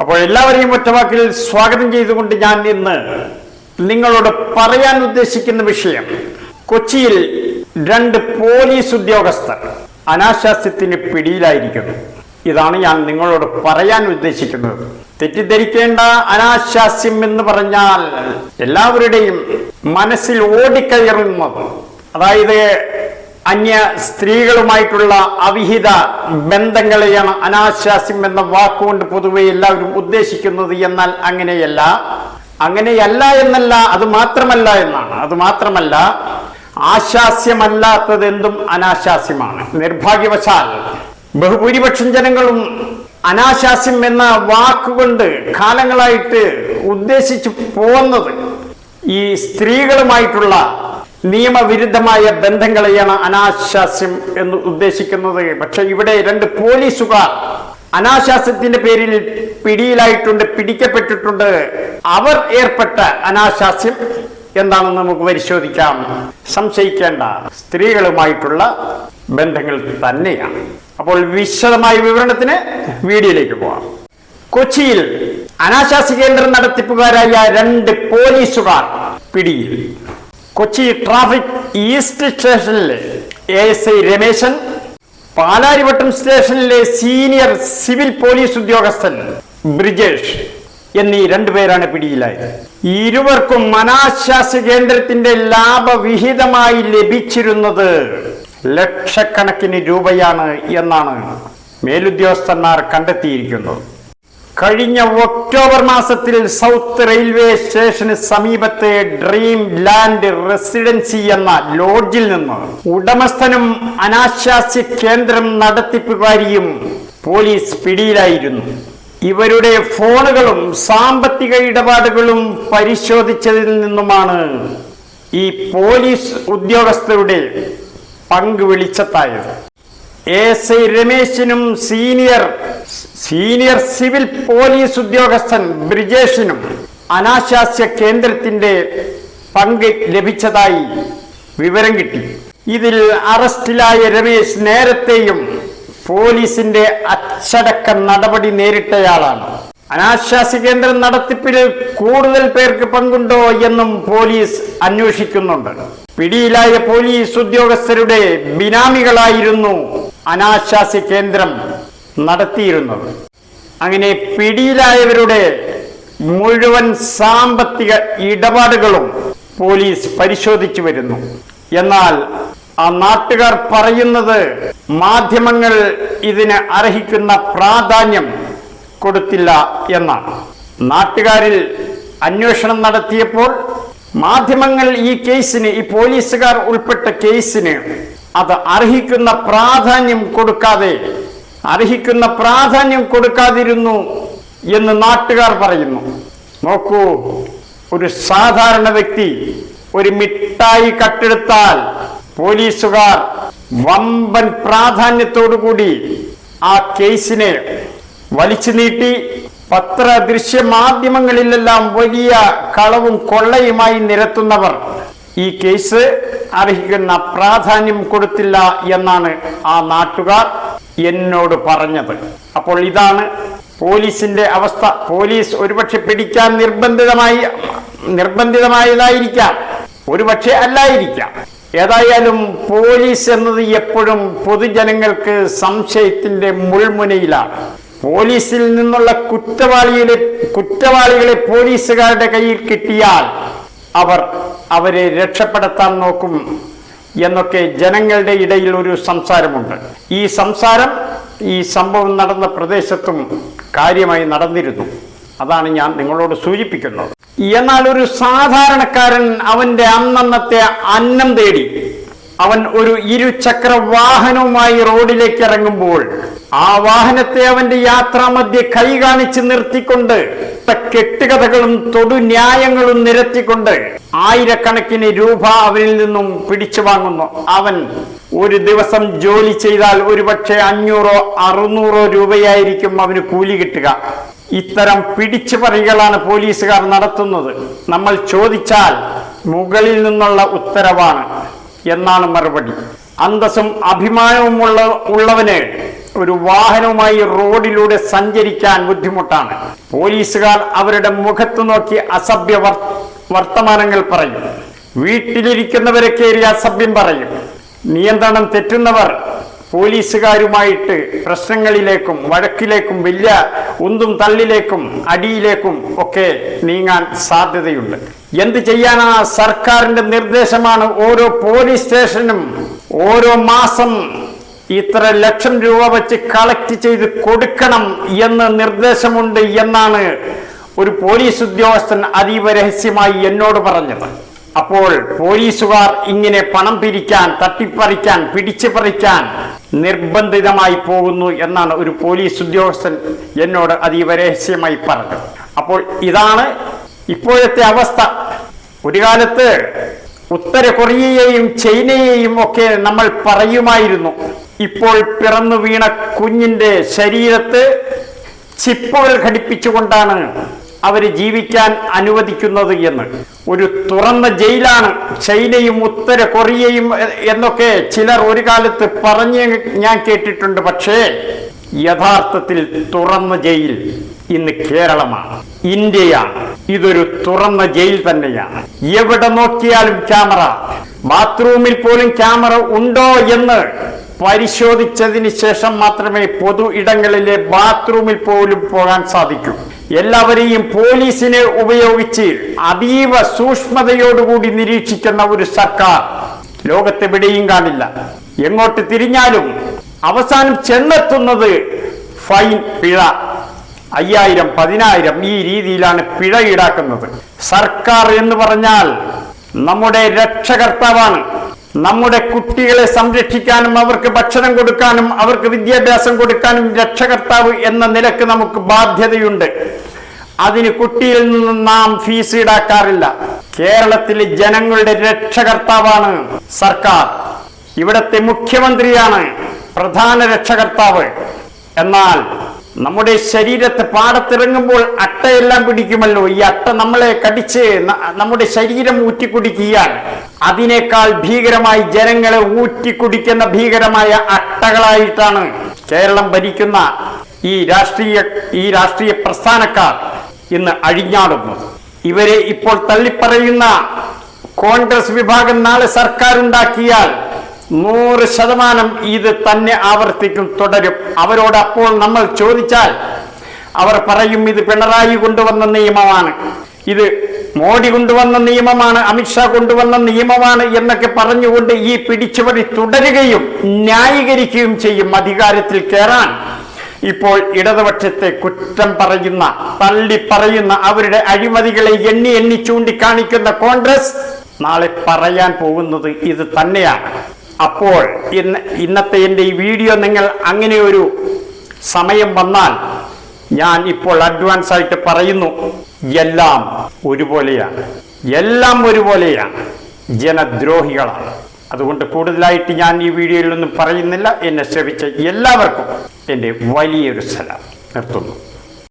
അപ്പോൾ എല്ലാവരെയും ഒറ്റവാക്കിൽ സ്വാഗതം ചെയ്തുകൊണ്ട് ഞാൻ ഇന്ന് നിങ്ങളോട് പറയാൻ ഉദ്ദേശിക്കുന്ന വിഷയം കൊച്ചിയിൽ രണ്ട് പോലീസ് ഉദ്യോഗസ്ഥർ അനാശാസ്യത്തിന് പിടിയിലായിരിക്കുന്നു. ഇതാണ് ഞാൻ നിങ്ങളോട് പറയാൻ ഉദ്ദേശിക്കുന്നത്. തെറ്റിദ്ധരിക്കേണ്ട അനാശാസ്യം എന്ന് പറഞ്ഞാൽ എല്ലാവരുടെയും മനസ്സിൽ ഓടിക്കയറുന്നത്. അതായത് അന്യ സ്ത്രീകളുമായിട്ടുള്ള അവിഹിത ബന്ധങ്ങളെയാണ് അനാശാസ്യം എന്ന വാക്കുകൊണ്ട് പൊതുവെ എല്ലാവരും ഉദ്ദേശിക്കുന്നത്. എന്നാൽ അങ്ങനെയല്ല. അങ്ങനെയല്ല എന്നല്ല അത് മാത്രമല്ല എന്നാണ്. അത് മാത്രമല്ല ആശാസ്യമല്ലാത്തത് എന്തും അനാശാസ്യമാണ്. നിർഭാഗ്യവശാൽ ബഹുഭൂരിപക്ഷം ജനങ്ങളും അനാശാസ്യം എന്ന വാക്കുകൊണ്ട് കാലങ്ങളായിട്ട് ഉദ്ദേശിച്ചു പോകുന്നത് ഈ സ്ത്രീകളുമായിട്ടുള്ള നിയമവിരുദ്ധമായ ബന്ധങ്ങളെയാണ് അനാശാസ്യം എന്ന് ഉദ്ദേശിക്കുന്നത്. പക്ഷെ ഇവിടെ രണ്ട് പോലീസുകാർ അനാശാസ്യത്തിന്റെ പേരിൽ പിടിയിലായിട്ടുണ്ട് പിടിക്കപ്പെട്ടിട്ടുണ്ട്. അവർ ഏർപ്പെട്ട അനാശാസ്യം എന്താണെന്ന് നമുക്ക് പരിശോധിക്കാം. സംശയിക്കേണ്ട. സ്ത്രീകളുമായിട്ടുള്ള ബന്ധങ്ങൾ തന്നെയാണ്. അപ്പോൾ വിശദമായ വിവരണത്തിന് വീഡിയോയിലേക്ക് പോവാം. കൊച്ചിയിൽ അനാശാസ്യ കേന്ദ്രം നടത്തിപ്പുകാരായ രണ്ട് പോലീസുകാർ പിടിയിൽ. കൊച്ചി ട്രാഫിക് ഈസ്റ്റ് സ്റ്റേഷനിലെ A S I Rameshan Palarivattom സ്റ്റേഷനിലെ സീനിയർ സിവിൽ പോലീസ് ഉദ്യോഗസ്ഥൻ ബ്രിജേഷ് എന്നീ രണ്ടുപേരാണ് പിടിയിലായത്. ഇരുവർക്കും മനാശ്വാസ കേന്ദ്രത്തിന്റെ ലാഭവിഹിതമായി ലഭിച്ചിരുന്നത് ലക്ഷക്കണക്കിന് രൂപയാണ് എന്നാണ് മേലുദ്യോഗസ്ഥന്മാർ കണ്ടെത്തിയിരിക്കുന്നത്. കഴിഞ്ഞ ഒക്ടോബർ മാസത്തിൽ സൗത്ത് റെയിൽവേ സ്റ്റേഷന് സമീപത്തെ ഡ്രീം ലാൻഡ് റെസിഡൻസി എന്ന ലോഡ്ജിൽ നിന്ന് ഉടമസ്ഥനും അനാശാസ്യ കേന്ദ്രം നടത്തിപ്പുകാരിയും പോലീസ് പിടിയിലായിരുന്നു. ഇവരുടെ ഫോണുകളും സാമ്പത്തിക ഇടപാടുകളും പരിശോധിച്ചതിൽ നിന്നുമാണ് ഈ പോലീസ് ഉദ്യോഗസ്ഥരുടെ പങ്ക് വെളിച്ചത്തായത് എസ് ഐ രമേശിനും സീനിയർ സീനിയർ സിവിൽ പോലീസ് ഉദ്യോഗസ്ഥൻ ബ്രിജേഷിനും അനാശാസ്യ കേന്ദ്രത്തിന്റെ പങ്ക് ലഭിച്ചതായി വിവരം കിട്ടി. ഇതിൽ അറസ്റ്റിലായ രമേശ് നേരത്തെയും പോലീസിന്റെ അച്ചടക്ക നടപടി നേരിട്ടയാളാണ്. അനാശാസ്യ കേന്ദ്രം നടത്തിപ്പിൽ കൂടുതൽ പേർക്ക് പങ്കുണ്ടോ എന്നും പോലീസ് അന്വേഷിക്കുന്നുണ്ട്. പിടിയിലായ പോലീസ് ഉദ്യോഗസ്ഥരുടെ ബിനാമികളായിരുന്നു അനാശാസ്യ കേന്ദ്രം നടത്തിയിരുന്നത്. അങ്ങനെ പിടിയിലായവരുടെ മുഴുവൻ സാമ്പത്തിക ഇടപാടുകളും പോലീസ് പരിശോധിച്ചു വരുന്നു. എന്നാൽ ആ നാട്ടുകാർ പറയുന്നത് മാധ്യമങ്ങൾ ഇതിന് അർഹിക്കുന്ന പ്രാധാന്യം കൊടുത്തില്ല എന്നാണ്. നാട്ടുകാരിൽ അന്വേഷണം നടത്തിയപ്പോൾ മാധ്യമങ്ങൾ ഈ കേസിന് ഈ പോലീസുകാർ ഉൾപ്പെട്ട കേസിന് അത് അർഹിക്കുന്ന പ്രാധാന്യം കൊടുക്കാതെ അർഹിക്കുന്ന പ്രാധാന്യം കൊടുക്കാതിരുന്നു എന്ന് നാട്ടുകാർ പറയുന്നു. നോക്കൂ ഒരു സാധാരണ വ്യക്തി ഒരു മിഠായി കട്ടെടുത്താൽ പോലീസുകാർ വമ്പൻ പ്രാധാന്യത്തോടുകൂടി ആ കേസിനെ വലിച്ചു നീട്ടി. പത്ര ദൃശ്യ മാധ്യമങ്ങളിലെല്ലാം വലിയ കളവും കൊള്ളയുമായി നിരത്തുന്നവർ ഈ കേസ് അർഹിക്കുന്ന പ്രാധാന്യം കൊടുത്തില്ല എന്നാണ് ആ നാട്ടുകാർ എന്നോട് പറഞ്ഞത്. അപ്പോൾ ഇതാണ് പോലീസിന്റെ അവസ്ഥ. പോലീസ് ഒരുപക്ഷെ പിടിക്കാൻ നിർബന്ധിതമായി നിർബന്ധിതമായതായിരിക്കാം. ഒരുപക്ഷെ അല്ലായിരിക്കാം. ഏതായാലും പോലീസ് എന്നത് എപ്പോഴും പൊതുജനങ്ങൾക്ക് സംശയത്തിന്റെ മുൾമുനയിലാണ്. പോലീസിൽ നിന്നുള്ള കുറ്റവാളികളെ കുറ്റവാളികളെ പോലീസുകാരുടെ കയ്യിൽ കിട്ടിയാൽ അവർ അവരെ രക്ഷപ്പെടുത്താൻ നോക്കും എന്നൊക്കെ ജനങ്ങളുടെ ഇടയിൽ ഒരു സംസാരമുണ്ട്. ഈ സംസാരം ഈ സംഭവം നടന്ന പ്രദേശത്തും കാര്യമായി നടന്നിരുന്നു. അതാണ് ഞാൻ നിങ്ങളോട് സൂചിപ്പിക്കുന്നത്. എന്നാൽ ഒരു സാധാരണക്കാരൻ അവന്റെ അന്നന്നത്തെ അന്നം തേടി അവൻ ഒരു ഇരുചക്ര വാഹനവുമായി റോഡിലേക്ക് ഇറങ്ങുമ്പോൾ ആ വാഹനത്തെ അവന്റെ യാത്രാമധ്യ കൈ കാണിച്ച് നിർത്തിക്കൊണ്ട് കെട്ടുകഥകളും തൊടു ന്യായങ്ങളും നിരത്തിക്കൊണ്ട് ആയിരക്കണക്കിന് രൂപ അവരിൽ നിന്നും പിടിച്ചു വാങ്ങുന്നു. അവൻ ഒരു ദിവസം ജോലി ചെയ്താൽ ഒരുപക്ഷെ അഞ്ഞൂറോ അറുന്നൂറോ രൂപയായിരിക്കും അവന് കൂലി കിട്ടുക. ഇത്തരം പിടിച്ചു പറികളാണ് പോലീസുകാർ നടത്തുന്നത്. നമ്മൾ ചോദിച്ചാൽ മുകളിൽ നിന്നുള്ള ഉത്തരവാണ്. എന്നാണ് മറുപടി. അന്തസ്സും അഭിമാനവും ഉള്ള ഉള്ളവന് ഒരു വാഹനവുമായി റോഡിലൂടെ സഞ്ചരിക്കാൻ ബുദ്ധിമുട്ടാണ്. പോലീസുകാർ അവരുടെ മുഖത്ത് നോക്കി അസഭ്യ വർ- വർത്തമാനങ്ങൾ പറയും. വീട്ടിലിരിക്കുന്നവരെ കയറി അസഭ്യം പറയും. നിയന്ത്രണം തെറ്റുന്നവർ പോലീസുകാരുമായിട്ട് പ്രശ്നങ്ങളിലേക്കും വഴക്കിലേക്കും വലിയ ഉന്തും തള്ളിലേക്കും അടിയിലേക്കും ഒക്കെ നീങ്ങാൻ സാധ്യതയുണ്ട്. എന്ത് ചെയ്യാനാ സർക്കാരിന്റെ നിർദ്ദേശമാണ് ഓരോ പോലീസ് സ്റ്റേഷനും ഓരോ മാസം ഇത്ര ലക്ഷം രൂപ വെച്ച് കളക്ട് ചെയ്ത് കൊടുക്കണം എന്ന് നിർദ്ദേശമുണ്ട് എന്നാണ് ഒരു പോലീസ് ഉദ്യോഗസ്ഥൻ അതീവ രഹസ്യമായി എന്നോട് പറഞ്ഞത്. അപ്പോൾ പോലീസുകാർ ഇങ്ങനെ പണം പിരിക്കാൻ തട്ടിപ്പറിക്കാൻ പിടിച്ചു പറിക്കാൻ നിർബന്ധിതമായി പോകുന്നു എന്നാണ് ഒരു പോലീസ് ഉദ്യോഗസ്ഥൻ എന്നോട് അതീവ രഹസ്യമായി പറഞ്ഞത്. അപ്പോൾ ഇതാണ് ഇപ്പോഴത്തെ അവസ്ഥ. ഒരു കാലത്ത് ഉത്തര കൊറിയയെയും ചൈനയെയും ഒക്കെ നമ്മൾ പറയുമായിരുന്നു. ഇപ്പോൾ പിറന്നു വീണ കുഞ്ഞിന്റെ ശരീരത്ത് ചിപ്പുകൾ ഘടിപ്പിച്ചുകൊണ്ടാണ് അവർ ജീവിക്കാൻ അനുവദിക്കുന്നത് എന്ന്. ഒരു തുറന്ന ജയിലാണ് ചൈനയും ഉത്തര കൊറിയയും എന്നൊക്കെ ചിലർ ഒരു കാലത്ത് പറഞ്ഞ് ഞാൻ കേട്ടിട്ടുണ്ട്. പക്ഷേ യഥാർത്ഥത്തിൽ തുറന്ന ജയിൽ ഇന്ന് കേരളമാണ്. ഇന്ത്യയാണ്. ഇതൊരു തുറന്ന ജയിൽ തന്നെയാണ്. എവിടെ നോക്കിയാലും ക്യാമറ. ബാത്റൂമിൽ പോലും ക്യാമറ ഉണ്ടോ എന്ന് പരിശോധിച്ചതിന് ശേഷം മാത്രമേ പൊതു ഇടങ്ങളിലെ ബാത്റൂമിൽ പോലും പോകാൻ സാധിക്കൂ. എല്ലാവരെയും പോലീസിനെ ഉപയോഗിച്ച് അതീവ സൂക്ഷ്മതയോടുകൂടി നിരീക്ഷിക്കുന്ന ഒരു സർക്കാർ ലോകത്തെവിടെയും കാണില്ല. എങ്ങോട്ട് തിരിഞ്ഞാലും അവസാനം ചെന്നെത്തുന്നത് ഫൈൻ പിഴ. അയ്യായിരം പതിനായിരം ഈ രീതിയിലാണ് പിഴ ഈടാക്കുന്നത്. സർക്കാർ എന്ന് പറഞ്ഞാൽ നമ്മുടെ രക്ഷകർത്താവാണ്. നമ്മുടെ കുട്ടികളെ സംരക്ഷിക്കാനും അവർക്ക് ഭക്ഷണം കൊടുക്കാനും അവർക്ക് വിദ്യാഭ്യാസം കൊടുക്കാനും രക്ഷകർത്താവ് എന്ന നിലയ്ക്ക് നമുക്ക് ബാധ്യതയുണ്ട്. അതിന് കുട്ടിയിൽ നിന്ന് നാം ഫീസ് ഈടാക്കാറില്ല. കേരളത്തിലെ ജനങ്ങളുടെ രക്ഷകർത്താവാണ് സർക്കാർ. ഇവിടത്തെ മുഖ്യമന്ത്രിയാണ് പ്രധാന രക്ഷകർത്താവ്. എന്നാൽ നമ്മുടെ ശരീരത്തെ പാടത്തിറങ്ങുമ്പോൾ അട്ടയെല്ലാം പിടിക്കുമല്ലോ. ഈ അട്ട നമ്മളെ കടിച്ച് നമ്മുടെ ശരീരം ഊറ്റിക്കുടിക്കുകയാണ്. അതിനേക്കാൾ ഭീകരമായി ജനങ്ങളെ ഊറ്റിക്കുടിക്കുന്ന ഭീകരമായ അട്ടകളായിട്ടാണ് കേരളം ഭരിക്കുന്ന ഈ രാഷ്ട്രീയ ഈ രാഷ്ട്രീയ പ്രസ്ഥാനക്കാർ ഇന്ന് അഴിഞ്ഞാടുന്നു. ഇവരെ ഇപ്പോൾ തള്ളിപ്പറയുന്ന കോൺഗ്രസ് വിഭാഗം നാളെ സർക്കാർ ഉണ്ടാക്കിയാൽ നൂറ് ശതമാനം ഇത് തന്നെ ആവർത്തിക്കും തുടരും. അവരോട് അപ്പോൾ നമ്മൾ ചോദിച്ചാൽ അവർ പറയും ഇത് പിണറായി കൊണ്ടുവന്ന നിയമമാണ്. ഇത് മോഡി കൊണ്ടുവന്ന നിയമമാണ് അമിത്ഷാ കൊണ്ടുവന്ന നിയമമാണ് എന്നൊക്കെ പറഞ്ഞുകൊണ്ട് ഈ പിടിച്ചുപടി തുടരുകയും ന്യായീകരിക്കുകയും ചെയ്യും അധികാരത്തിൽ കയറാൻ. ഇപ്പോൾ ഇടതുപക്ഷത്തെ കുറ്റം പറയുന്ന തള്ളി പറയുന്ന അവരുടെ അഴിമതികളെ എണ്ണി എണ്ണി ചൂണ്ടിക്കാണിക്കുന്ന കോൺഗ്രസ് നാളെ പറയാൻ പോകുന്നത് ഇത് തന്നെയാണ്. അപ്പോൾ ഇന്ന് ഇന്നത്തെ എന്റെ ഈ വീഡിയോ നിങ്ങൾ അങ്ങനെ ഒരു സമയം വന്നാൽ ഞാൻ ഇപ്പോൾ അഡ്വാൻസ് ആയിട്ട് പറയുന്നു എല്ലാം ഒരുപോലെയാണ്. എല്ലാം ഒരുപോലെയാണ്. ജനദ്രോഹികളാണ്. അതുകൊണ്ട് കൂടുതലായിട്ട് ഞാൻ ഈ വീഡിയോയിലൊന്നും പറയുന്നില്ല. എന്നെ ശ്രമിച്ച എല്ലാവർക്കും എന്റെ വലിയൊരു സ്ഥലം നിർത്തുന്നു.